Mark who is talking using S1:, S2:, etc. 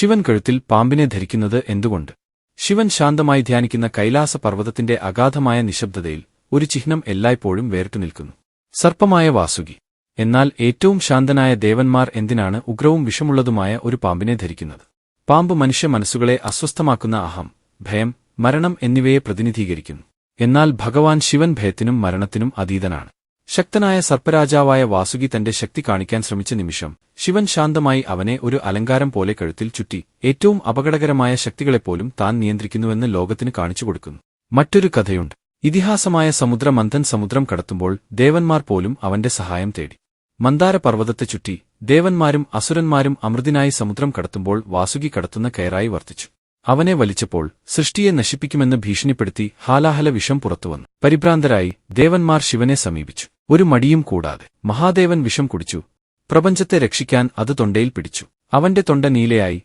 S1: ശിവൻ കഴുത്തിൽ പാമ്പിനെ ധരിക്കുന്നത് എന്തുകൊണ്ട്? ശിവൻ ശാന്തമായി ധ്യാനിക്കുന്ന കൈലാസ പർവതത്തിന്റെ അഗാധമായ നിശബ്ദതയിൽ ഒരു ചിഹ്നം എല്ലായ്പ്പോഴും വേറിട്ടു നിൽക്കുന്നു. സർപ്പമായ വാസുകി. എന്നാൽ ഏറ്റവും ശാന്തനായ ദേവന്മാർ എന്തിനാണ് ഉഗ്രവും വിഷമുള്ളതുമായ ഒരു പാമ്പിനെ ധരിക്കുന്നത്? പാമ്പ് മനുഷ്യ മനസ്സുകളെ അസ്വസ്ഥമാക്കുന്ന അഹം ഭയം മരണം എന്നിവയെ പ്രതിനിധീകരിക്കുന്നു. എന്നാൽ ഭഗവാൻ ശിവൻ ഭയത്തിനും മരണത്തിനും അതീതനാണ്. ശക്തനായ സർപ്പരാജാവായ വാസുകി തന്റെ ശക്തി കാണിക്കാൻ ശ്രമിച്ച നിമിഷം ശിവൻ ശാന്തമായി അവനെ ഒരു അലങ്കാരം പോലെ കഴുത്തിൽ ചുറ്റി ഏറ്റവും അപകടകരമായ ശക്തികളെപ്പോലും താൻ നിയന്ത്രിക്കുന്നുവെന്ന് ലോകത്തിന് കാണിച്ചുകൊടുക്കുന്നു മറ്റൊരു കഥയുണ്ട്. ഇതിഹാസമായ സമുദ്രമന്ധൻ സമുദ്രം കടത്തുമ്പോൾ ദേവന്മാർ പോലും അവന്റെ സഹായം തേടി. മന്ദാര പർവതത്തെ ചുറ്റി ദേവന്മാരും അസുരന്മാരും അമൃതിനായി സമുദ്രം കടത്തുമ്പോൾ വാസുകി കടത്തുന്ന കയറായി വർത്തിച്ചു. അവനെ വലിച്ചപ്പോൾ സൃഷ്ടിയെ നശിപ്പിക്കുമെന്ന് ഭീഷണിപ്പെടുത്തി ഹാലാഹല വിഷം പുറത്തുവന്നു. പരിഭ്രാന്തരായി ദേവന്മാർ ശിവനെ സമീപിച്ചു. ഒരു മടിയും കൂടാതെ മഹാദേവൻ വിഷം കുടിച്ചു. പ്രപഞ്ചത്തെ രക്ഷിക്കാൻ അത് തൊണ്ടയിൽ പിടിച്ചു. അവന്റെ തൊണ്ട നീലയായി.